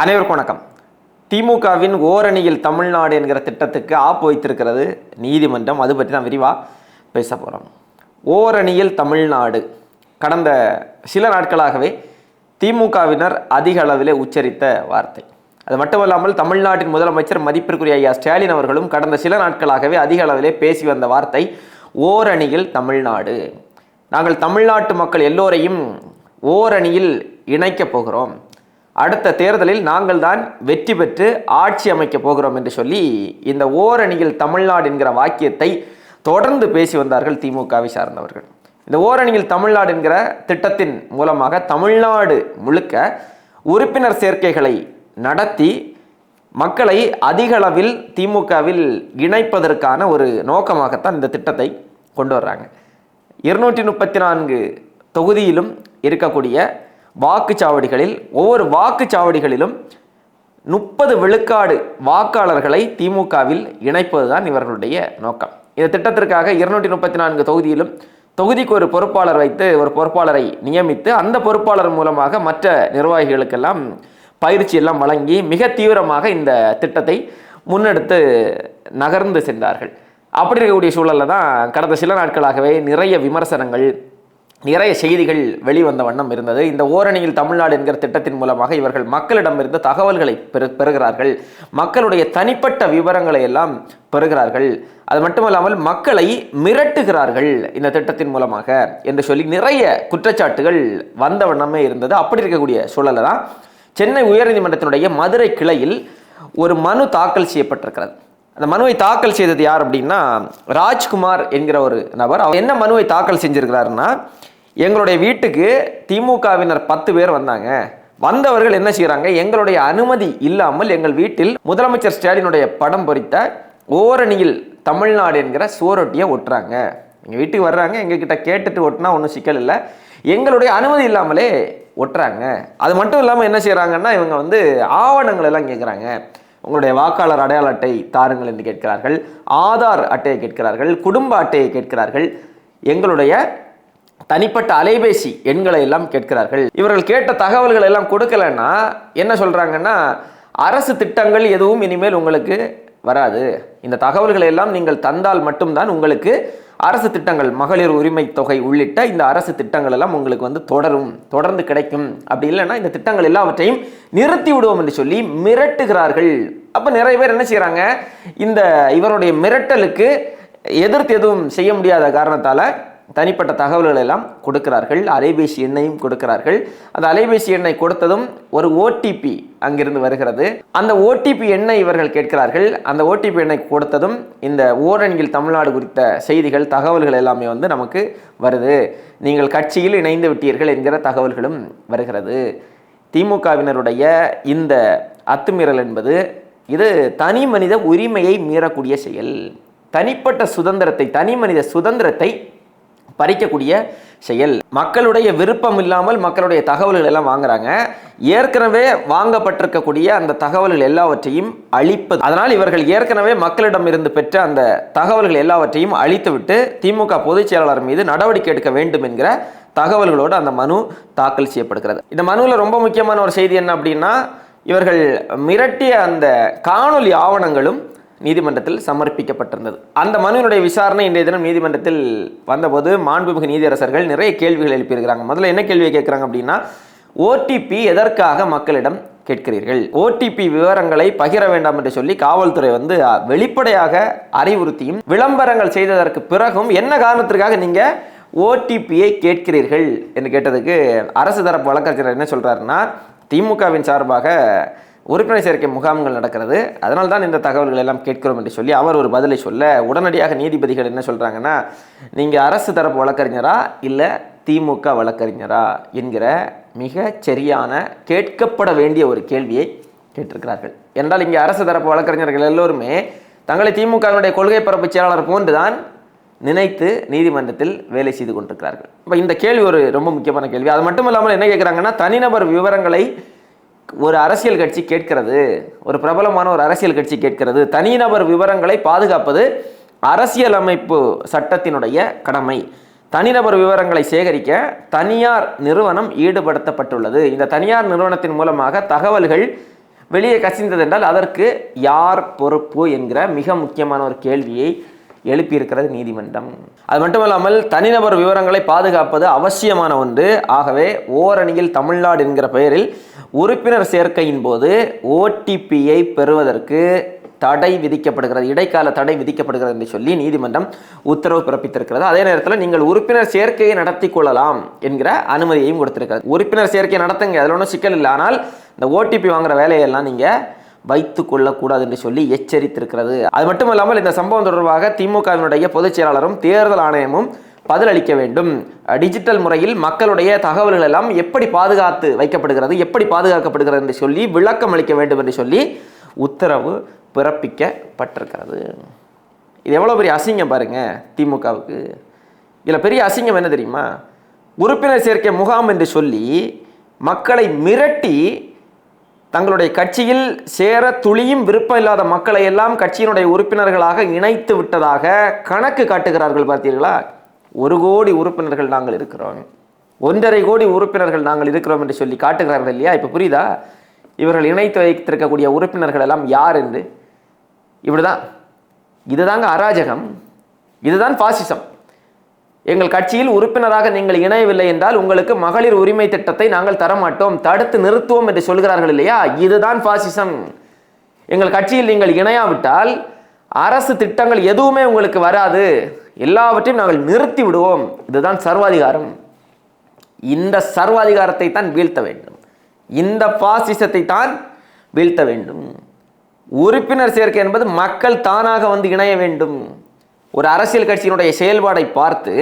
அனைவருக்கும் வணக்கம். திமுகவின் ஓரணியில் தமிழ்நாடு என்கிற திட்டத்துக்கு ஆப்பு வைத்திருக்கிறது நீதிமன்றம். அது பற்றி தான் விரிவாக பேச போகிறோம் ஓரணியில் தமிழ்நாடு. கடந்த சில நாட்களாகவே திமுகவினர் அதிக அளவில் உச்சரித்த வார்த்தை. அது மட்டுமல்லாமல் தமிழ்நாட்டின் முதலமைச்சர் மதிப்பிற்குரிய ஐயா ஸ்டாலின் அவர்களும் கடந்த சில நாட்களாகவே அதிக அளவிலே பேசி வந்த வார்த்தை ஓரணியில் தமிழ்நாடு. நாங்கள் தமிழ்நாட்டு மக்கள் எல்லோரையும் ஓரணியில் இணைக்கப் போகிறோம். அடுத்த தேர்தலில் நாங்கள் தான் வெற்றி பெற்று ஆட்சி அமைக்கப் போகிறோம் என்று சொல்லி இந்த ஓரணியில் தமிழ்நாடு என்கிற வாக்கியத்தை தொடர்ந்து பேசி வந்தார்கள் திமுகவை சார்ந்தவர்கள். இந்த ஓரணியில் தமிழ்நாடு என்கிற திட்டத்தின் மூலமாக தமிழ்நாடு முழுக்க உறுப்பினர் சேர்க்கைகளை நடத்தி மக்களை அதிக அளவில் திமுகவில் இணைப்பதற்கான ஒரு நோக்கமாகத்தான் இந்த திட்டத்தை கொண்டு வர்றாங்க. இருநூற்றி முப்பத்தி நான்கு தொகுதியிலும் இருக்கக்கூடிய வாக்குச்சாவடிகளில் ஒவ்வொரு வாக்குச்சாவடிகளிலும் முப்பது விழுக்காடு வாக்காளர்களை திமுகவில் இணைப்பதுதான் இவர்களுடைய நோக்கம். இந்த திட்டத்திற்காக இருநூற்றி முப்பத்தி நான்கு தொகுதியிலும் தொகுதிக்கு ஒரு பொறுப்பாளர் வைத்து ஒரு பொறுப்பாளரை நியமித்து அந்த பொறுப்பாளர் மூலமாக மற்ற நிர்வாகிகளுக்கெல்லாம் பயிற்சி எல்லாம் வழங்கி மிக தீவிரமாக இந்த திட்டத்தை முன்னெடுத்து நகர்ந்து சென்றார்கள். அப்படி இருக்கக்கூடிய சூழலில் தான் கடந்த சில நாட்களாகவே நிறைய விமர்சனங்கள் நிறைய செய்திகள் வெளிவந்த வண்ணம் இருந்தது. இந்த ஓரணியில் தமிழ்நாடு என்கிற திட்டத்தின் மூலமாக இவர்கள் மக்களிடமிருந்து தகவல்களை பெறு பெறுகிறார்கள். மக்களுடைய தனிப்பட்ட விவரங்களை எல்லாம் பெறுகிறார்கள். அது மட்டுமல்லாமல் மக்களை மிரட்டுகிறார்கள் இந்த திட்டத்தின் மூலமாக என்று சொல்லி நிறைய குற்றச்சாட்டுகள் வந்த வண்ணமே இருந்தது. அப்படி இருக்கக்கூடிய சூழலை தான் சென்னை உயர்நீதிமன்றத்தினுடைய மதுரை கிளையில் ஒரு மனு தாக்கல் செய்யப்பட்டிருக்கிறது. அந்த மனுவை தாக்கல் செய்தது யார் அப்படின்னா ராஜ்குமார் என்கிற ஒரு நபர். அவர் என்ன மனுவை தாக்கல் செஞ்சிருக்கிறாருன்னா எங்களுடைய வீட்டுக்கு திமுகவினர் பத்து பேர் வந்தாங்க. வந்தவர்கள் என்ன செய்கிறாங்க எங்களுடைய அனுமதி இல்லாமல் எங்கள் வீட்டில் முதலமைச்சர் ஸ்டாலினுடைய படம் பொறித்த ஓரணியில் தமிழ்நாடு என்கிற சுவரொட்டியை ஒட்டுறாங்க. எங்கள் வீட்டுக்கு வர்றாங்க. எங்ககிட்ட கேட்டுட்டு ஒட்டினா ஒன்றும் சிக்கல் இல்லை. எங்களுடைய அனுமதி இல்லாமலே ஒட்டுறாங்க. அது மட்டும் இல்லாமல் என்ன செய்கிறாங்கன்னா இவங்க வந்து ஆவணங்கள் எல்லாம் கேட்குறாங்க உங்களுடைய வாக்காளர் அடையாள அட்டை தாருங்கள் என்று கேட்கிறார்கள். ஆதார் அட்டையை கேட்கிறார்கள். குடும்ப அட்டையை கேட்கிறார்கள். எங்களுடைய தனிப்பட்ட அலைபேசி எண்களை எல்லாம் கேட்கிறார்கள். இவர்கள் கேட்ட தகவல்கள் எல்லாம் கொடுக்கலன்னா என்ன சொல்கிறாங்கன்னா அரசு திட்டங்கள் எதுவும் இனிமேல் உங்களுக்கு வராது. இந்த தகவல்களை எல்லாம் நீங்கள் தந்தால் மட்டும்தான் உங்களுக்கு அரசு திட்டங்கள் மகளிர் உரிமை தொகை உள்ளிட்ட இந்த அரசு திட்டங்கள் எல்லாம் உங்களுக்கு வந்து தொடரும் தொடர்ந்து கிடைக்கும். அப்படி இல்லைன்னா இந்த திட்டங்கள் எல்லாவற்றையும் நிறுத்தி விடுவோம் என்று சொல்லி மிரட்டுகிறார்கள். அப்போ நிறைய பேர் என்ன செய்கிறாங்க இந்த இவருடைய மிரட்டலுக்கு எதிர்த்து எதுவும் செய்ய முடியாத காரணத்தால் தனிப்பட்ட தகவல்கள் எல்லாம் கொடுக்கிறார்கள். அலைபேசி எண்ணையும் கொடுக்கிறார்கள். அந்த அலைபேசி எண்ணை கொடுத்ததும் ஒரு ஓடிபி அங்கிருந்து வருகிறது. அந்த ஓடிபி எண்ணை இவர்கள் கேட்கிறார்கள். அந்த ஓடிபி எண்ணை கொடுத்ததும் இந்த ஓரணியில் தமிழ்நாடு குறித்த செய்திகள் தகவல்கள் எல்லாமே வந்து நமக்கு வருது. நீங்கள் கட்சியில் இணைந்து விட்டீர்கள் என்கிற தகவல்களும் வருகிறது. திமுகவினருடைய இந்த அத்துமீறல் என்பது இது தனி மனித உரிமையை மீறக்கூடிய செயல். தனிப்பட்ட சுதந்திரத்தை தனி மனித சுதந்திரத்தை பறிக்கக்கூடிய செயல். மக்களுடைய விருப்பம் இல்லாமல் மக்களுடைய தகவல்கள் எல்லாம் வாங்குறாங்க. ஏற்கனவே வாங்கப்பட்டிருக்கக்கூடிய அந்த தகவல்கள் எல்லாவற்றையும் அழிப்பது. அதனால் இவர்கள் ஏற்கனவே மக்களிடம் இருந்து பெற்ற அந்த தகவல்கள் எல்லாவற்றையும் அழித்துவிட்டு திமுக பொதுச் செயலாளர் மீது நடவடிக்கை எடுக்க வேண்டும் என்கிற தகவல்களோடு அந்த மனு தாக்கல் செய்யப்படுகிறது. இந்த மனுவில் ரொம்ப முக்கியமான ஒரு செய்தி என்ன அப்படின்னா இவர்கள் மிரட்டிய அந்த காணொலி ஆவணங்களும் நீதிமன்றத்தில் சமர்ப்பிக்கப்பட்டிருந்தது. அந்த மனுவினுடைய விசாரணை இன்றைய தினம் நீதிமன்றத்தில் வந்தபோது மாண்புமிகு நீதியரசர்கள் நிறைய கேள்விகள் எழுப்பியிருக்கிறாங்க. முதல்ல என்ன கேள்வியை கேட்குறாங்க அப்படின்னா ஓடிபி எதற்காக மக்களிடம் கேட்கிறீர்கள்? ஓடிபி விவரங்களை பகிர வேண்டாம் என்று சொல்லி காவல்துறை வந்து வெளிப்படையாக அறிவுறுத்தியும் விளம்பரங்கள் செய்ததற்கு பிறகும் என்ன காரணத்திற்காக நீங்கள் ஓடிபியை கேட்கிறீர்கள்? என்று கேட்டதுக்கு அரசு தரப்பு வழக்கறிஞர் என்ன சொல்கிறாருன்னா திமுகவின் சார்பாக உறுப்பினர் சேர்க்கை முகாம்கள் நடக்கிறது. அதனால் தான் இந்த தகவல்கள் எல்லாம் கேட்கிறோம் என்று சொல்லி அவர் ஒரு பதிலை சொல்ல உடனடியாக நீதிபதிகள் என்ன சொல்கிறாங்கன்னா நீங்கள் அரசு தரப்பு வழக்கறிஞரா இல்லை திமுக வழக்கறிஞரா? என்கிற மிக சரியான கேட்கப்பட வேண்டிய ஒரு கேள்வியை கேட்டிருக்கிறார்கள். என்றால் இங்கே அரசு தரப்பு வழக்கறிஞர்கள் எல்லோருமே தங்களை திமுகவினுடைய கொள்கை பரப்பு செயலாளர் போன்றுதான் நினைத்து நீதிமன்றத்தில் வேலை செய்து கொண்டிருக்கிறார்கள். இப்போ இந்த கேள்வி ஒரு ரொம்ப முக்கியமான கேள்வி. அது மட்டும் இல்லாமல் என்ன கேட்குறாங்கன்னா தனிநபர் விவரங்களை ஒரு அரசியல் கட்சி கேட்கிறது ஒரு பிரபலமான ஒரு அரசியல் கட்சி கேட்கிறது தனிநபர் விவரங்களை பாதுகாப்பது அரசியலமைப்பு சட்டத்தினுடைய கடமை. தனிநபர் விவரங்களை சேகரிக்க தனியார் நிறுவனம் ஈடுபடுத்தப்பட்டுள்ளது. இந்த தனியார் நிறுவனத்தின் மூலமாக தகவல்கள் வெளியே கசிந்தது என்றால் அதற்கு யார் பொறுப்பு என்கிற மிக முக்கியமான ஒரு கேள்வியை எழுப்பியிருக்கிறது நீதிமன்றம். அது மட்டுமல்லாமல் தனிநபர் விவரங்களை பாதுகாப்பது அவசியமான ஒன்று. ஆகவே ஓரணியில் தமிழ்நாடு என்கிற பெயரில் உறுப்பினர் சேர்க்கையின் போது ஓடிபியை பெறுவதற்கு தடை விதிக்கப்படுகிறது. இடைக்கால தடை விதிக்கப்படுகிறது என்று சொல்லி நீதிமன்றம் உத்தரவு பிறப்பித்திருக்கிறது. அதே நேரத்தில் நீங்கள் உறுப்பினர் சேர்க்கையை நடத்தி கொள்ளலாம் என்கிற அனுமதியையும் கொடுத்திருக்கிறது. உறுப்பினர் சேர்க்கையை நடத்துங்க அதில் ஒன்றும் சிக்கல் இல்லை. ஆனால் இந்த ஓடிபி வாங்குற வேலையெல்லாம் நீங்கள் வைத்து கொள்ளக்கூடாது என்று சொல்லி எச்சரித்திருக்கிறது. அது மட்டும் இல்லாமல் இந்த சம்பவம் தொடர்பாக திமுகவினுடைய பொதுச் செயலாளரும் தேர்தல் ஆணையமும் பதிலளிக்க வேண்டும். டிஜிட்டல் முறையில் மக்களுடைய தகவல்கள் எல்லாம் எப்படி பாதுகாத்து வைக்கப்படுகிறது எப்படி பாதுகாக்கப்படுகிறது என்று சொல்லி விளக்கம் அளிக்க வேண்டும் என்று சொல்லி உத்தரவு பிறப்பிக்கப்பட்டிருக்கிறது. இது எவ்வளோ பெரிய அசிங்கம் பாருங்க திமுகவுக்கு. இதில் பெரிய அசிங்கம் என்ன தெரியுமா? உறுப்பினர் சேர்க்கை முகாம் என்று சொல்லி மக்களை மிரட்டி தங்களுடைய கட்சியில் சேர துளியும் விருப்பம் இல்லாத மக்களை எல்லாம் கட்சியினுடைய உறுப்பினர்களாக இணைத்து விட்டதாக கணக்கு காட்டுகிறார்கள் பார்த்தீர்களா? ஒரு கோடி உறுப்பினர்கள் நாங்கள் இருக்கிறோம். ஒன்றரை கோடி உறுப்பினர்கள் நாங்கள் இருக்கிறோம் என்று சொல்லி காட்டுகிறார்கள் இல்லையா? இப்போ புரியுதா? இவர்கள் இணைத்து வைத்திருக்கக்கூடிய உறுப்பினர்கள் எல்லாம் யார் என்று? இப்படிதான் இதுதாங்க அராஜகம். இதுதான் பாசிசம் எங்கள் கட்சியில் உறுப்பினராக நீங்கள் இணையவில்லை என்றால் உங்களுக்கு மகளிர் உரிமை திட்டத்தை நாங்கள் தரமாட்டோம். தடுத்து நிறுத்துவோம் என்று சொல்கிறார்கள் இல்லையா? இதுதான் பாசிசம் எங்கள் கட்சியில் நீங்கள் இணையாவிட்டால் அரசு திட்டங்கள் எதுவுமே உங்களுக்கு வராது. எல்லாவற்றையும் நாங்கள் நிறுத்தி விடுவோம். இதுதான் சர்வாதிகாரம். இந்த சர்வாதிகாரத்தை தான் வீழ்த்த வேண்டும். இந்த பாசிசத்தை தான் வீழ்த்த வேண்டும். உறுப்பினர் சேர்க்கை என்பது மக்கள் தானாக வந்து இணைய வேண்டும். ஒரு அரசியல் கட்சியினுடைய செயல்பாடை பார்த்து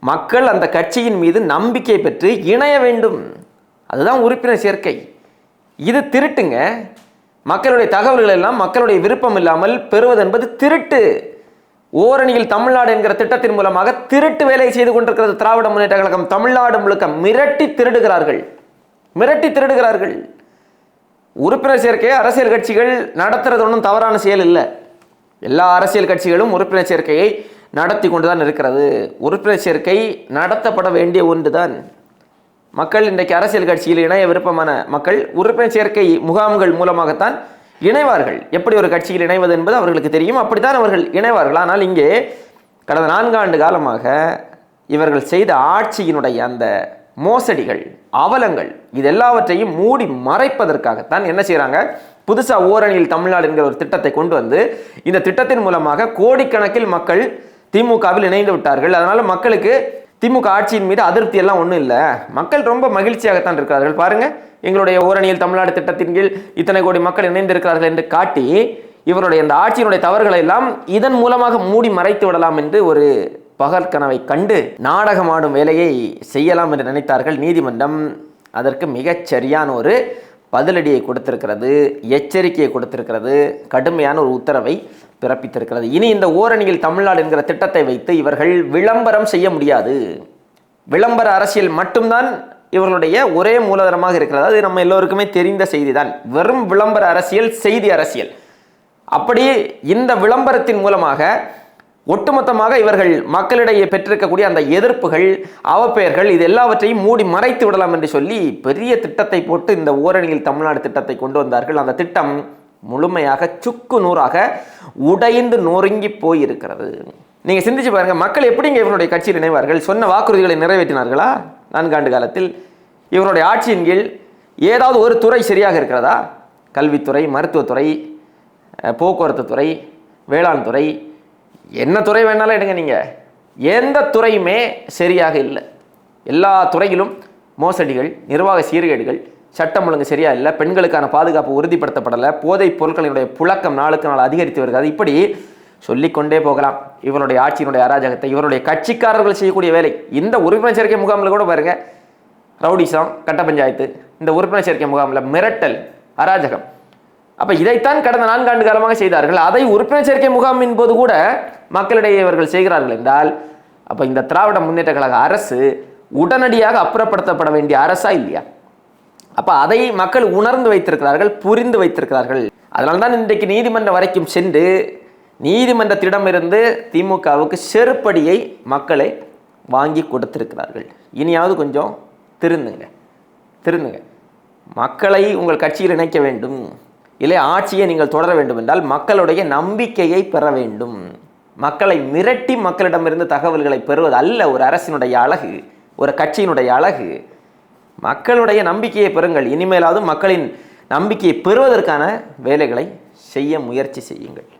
மக்கள் அந்த கட்சியின் மீது நம்பிக்கை பெற்று இணைய வேண்டும். அதுதான் உறுப்பினர் சேர்க்கை. இது திருட்டுங்க. மக்களுடைய தகவல்கள் எல்லாம் மக்களுடைய விருப்பம் இல்லாமல் பெறுவது என்பது திருட்டு. ஓரணியில் தமிழ்நாடு என்கிற திட்டத்தின் மூலமாக திருட்டு வேலையை செய்து கொண்டிருக்கிறது திராவிட முன்னேற்ற கழகம். தமிழ்நாடு முழுக்க மிரட்டி திருடுகிறார்கள். மிரட்டி திருடுகிறார்கள். உறுப்பினர் சேர்க்கையை அரசியல் கட்சிகள் நடத்துறது ஒன்றும் தவறான செயல் இல்லை. எல்லா அரசியல் கட்சிகளும் உறுப்பினர் சேர்க்கையை நடத்தி கொண்டு தான் இருக்கிறது. உறுப்பினர் சேர்க்கை நடத்தப்பட வேண்டிய ஒன்று தான் மக்கள் இன்றைக்கு அரசியல் கட்சியில் இணைய விருப்பமான மக்கள் உறுப்பினர் சேர்க்கை முகாம்கள் மூலமாகத்தான் இணைவார்கள். எப்படி ஒரு கட்சியில் இணைவது என்பது அவர்களுக்கு தெரியும். அப்படித்தான் அவர்கள் இணைவார்கள். ஆனால் இங்கே கடந்த நான்காண்டு காலமாக இவர்கள் செய்த ஆட்சியினுடைய அந்த மோசடிகள் அவலங்கள் இது எல்லாவற்றையும் மூடி மறைப்பதற்காகத்தான் என்ன செய்கிறாங்க புதுசாக ஓரணியில் தமிழ்நாடு என்கிற ஒரு திட்டத்தை கொண்டு வந்து இந்த திட்டத்தின் மூலமாக கோடிக்கணக்கில் மக்கள் திமுகவில் இணைந்து விட்டார்கள். அதனால் மக்களுக்கு திமுக ஆட்சியின் மீது அதிருப்தி எல்லாம் ஒன்றும் இல்லை. மக்கள் ரொம்ப மகிழ்ச்சியாகத்தான் இருக்கிறார்கள். பாருங்கள் எங்களுடைய ஓரணியில் தமிழ்நாடு திட்டத்தின் கீழ் இத்தனை கோடி மக்கள் இணைந்திருக்கிறார்கள் என்று காட்டி இவருடைய இந்த ஆட்சியினுடைய தவறுகளை எல்லாம் இதன் மூலமாக மூடி மறைத்து விடலாம் என்று ஒரு பகற்கனவை கண்டு நாடகமாடும் வேலையை செய்யலாம் என்று நினைத்தார்கள் நீதிமன்றம். அதற்கு மிகச் சரியான ஒரு பதிலடியை கொடுத்திருக்கிறது எச்சரிக்கையை கொடுத்திருக்கிறது கடுமையான ஒரு உத்தரவை பிறப்பித்திருக்கிறது. இனி இந்த ஓரணியில் தமிழ்நாடு என்கிற திட்டத்தை வைத்து இவர்கள் விளம்பரம் செய்ய முடியாது. விளம்பர அரசியல் மட்டும்தான் இவர்களுடைய ஒரே மூலதனமாக இருக்கிறது. அது நம்ம எல்லோருக்குமே தெரிந்த செய்தி தான் வெறும் விளம்பர அரசியல் செய்தி அரசியல். அப்படி இந்த விளம்பரத்தின் மூலமாக ஒட்டுமொத்தமாக இவர்கள் மக்களிடையே பெற்றிருக்கக்கூடிய அந்த எதிர்ப்புகள் அவப்பெயர்கள் இது எல்லாவற்றையும் மூடி மறைத்து விடலாம் என்று சொல்லி பெரிய திட்டத்தை போட்டு இந்த ஓரணியில் தமிழ்நாடு திட்டத்தை கொண்டு வந்தார்கள். அந்த திட்டம் முழுமையாக சுக்கு நூறாக உடைந்து நொறுங்கி போயிருக்கிறது. நீங்கள் சிந்திச்சு பாருங்க மக்கள் எப்படிங்க இவருடைய கட்சியில் இணைவார்கள்? சொன்ன வாக்குறுதிகளை நிறைவேற்றினார்களா? நான்காண்டு காலத்தில் இவருடைய ஆட்சியின் கீழ் ஏதாவது ஒரு துறை சரியாக இருக்கிறதா? கல்வித்துறை மருத்துவத்துறை போக்குவரத்து துறை வேளாண் துறை என்ன துறை வேணாலும் எடுங்க நீங்கள் எந்த துறையுமே சரியாக இல்லை. எல்லா துறையிலும் மோசடிகள் நிர்வாக சீர்கேடுகள் சட்டம் ஒழுங்கு சரியாக இல்லை பெண்களுக்கான பாதுகாப்பு உறுதிப்படுத்தப்படலை போதைப் பொருட்களினுடைய புழக்கம் நாளுக்கு நாள் அதிகரித்து வருகிறது. இப்படி சொல்லிக்கொண்டே போகலாம். இவருடைய ஆட்சியினுடைய அராஜகத்தை இவருடைய கட்சிக்காரர்கள் செய்யக்கூடிய வேலை. இந்த உறுப்பினர் சேர்க்கை முகாமில் கூட பாருங்கள் ரவுடிசம் கட்ட பஞ்சாயத்து இந்த உறுப்பினர் சேர்க்கை முகாமில் மிரட்டல் அராஜகம். அப்போ இதைத்தான் கடந்த நான்காண்டு காலமாக செய்தார்கள். அதை உறுப்பினர் சேர்க்கை முகாமின் போது கூட மக்களிடையே இவர்கள் செய்கிறார்கள் என்றால் அப்போ இந்த திராவிட முன்னேற்ற கழக அரசு உடனடியாக அப்புறப்படுத்தப்பட வேண்டிய அரசா இல்லையா? அப்போ அதை மக்கள் உணர்ந்து வைத்திருக்கிறார்கள் புரிந்து வைத்திருக்கிறார்கள். அதனால தான் இன்றைக்கு நீதிமன்றம் வரைக்கும் சென்று நீதிமன்றத்திடமிருந்து திமுகவுக்கு செருப்படியை மக்களை வாங்கி கொடுத்திருக்கிறார்கள். இனியாவது கொஞ்சம் திருந்துங்க. திருந்துங்க. மக்களை உங்கள் கட்சியில் இணைக்க வேண்டும். இல்லை ஆட்சியை நீங்கள் தொடர வேண்டும் என்றால் மக்களுடைய நம்பிக்கையை பெற வேண்டும். மக்களை மிரட்டி மக்களிடமிருந்து தகவல்களை பெறுவது அல்ல ஒரு அரசினுடைய அழகு ஒரு கட்சியினுடைய அழகு. மக்களுடைய நம்பிக்கையை பெறுங்கள். இனிமேலாவது மக்களின் நம்பிக்கையை பெறுவதற்கான வேலைகளை செய்ய முயற்சி செய்யுங்கள்.